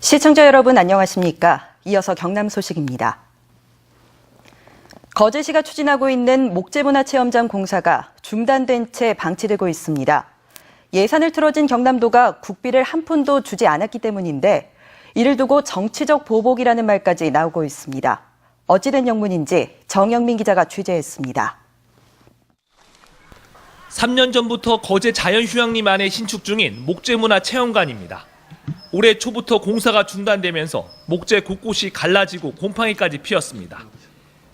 시청자 여러분 안녕하십니까? 이어서 경남 소식입니다. 거제시가 추진하고 있는 목재문화체험장 공사가 중단된 채 방치되고 있습니다. 예산을 틀어진 경남도가 국비를 한 푼도 주지 않았기 때문인데 이를 두고 정치적 보복이라는 말까지 나오고 있습니다. 어찌된 영문인지 정영민 기자가 취재했습니다. 3년 전부터 거제 자연휴양림 안에 신축 중인 목재문화 체험관입니다. 올해 초부터 공사가 중단되면서 목재 곳곳이 갈라지고 곰팡이까지 피었습니다.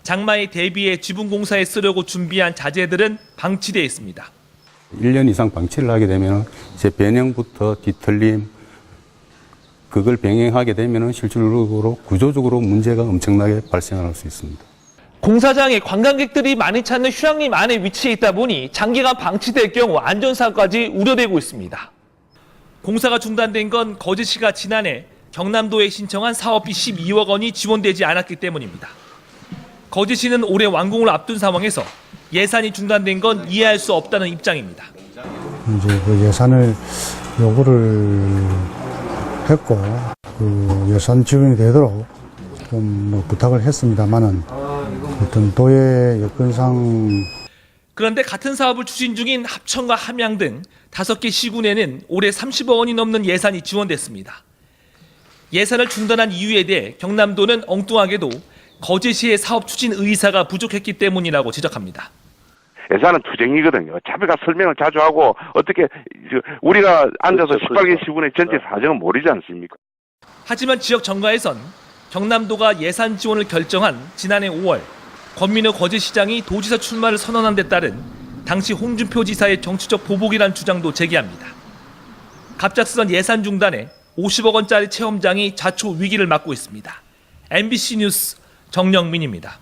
장마에 대비해 지붕 공사에 쓰려고 준비한 자재들은 방치되어 있습니다. 1년 이상 방치를 하게 되면 제 변형부터 뒤틀림 그걸 병행하게 되면 실질적으로 구조적으로 문제가 엄청나게 발생할 수 있습니다. 공사장에 관광객들이 많이 찾는 휴양림 안에 위치해 있다 보니 장기간 방치될 경우 안전사고까지 우려되고 있습니다. 공사가 중단된 건 거제시가 지난해 경남도에 신청한 사업비 12억 원이 지원되지 않았기 때문입니다. 거제시는 올해 완공을 앞둔 상황에서 예산이 중단된 건 이해할 수 없다는 입장입니다. 이제 그 예산을 요구를 했고 그 예산 지원이 되도록 좀 뭐 부탁을 했습니다만은 어떤 도의 여건상 그런데 같은 사업을 추진 중인 합천과 함양 등 다섯 개 시군에는 올해 30억 원이 넘는 예산이 지원됐습니다. 예산을 중단한 이유에 대해 경남도는 엉뚱하게도 거제시의 사업 추진 의사가 부족했기 때문이라고 지적합니다. 예산은 투쟁이거든요. 자비가 설명을 자주 하고 어떻게 저, 우리가 앉아서 18개 시군의 전체 사정은 모르지 않습니까? 하지만 지역 정가에선 경남도가 예산 지원을 결정한 지난해 5월 권민호 거제시장이 도지사 출마를 선언한 데 따른 당시 홍준표 지사의 정치적 보복이란 주장도 제기합니다. 갑작스런 예산 중단에 50억 원짜리 체험장이 자초 위기를 맞고 있습니다. MBC 뉴스 정영민입니다.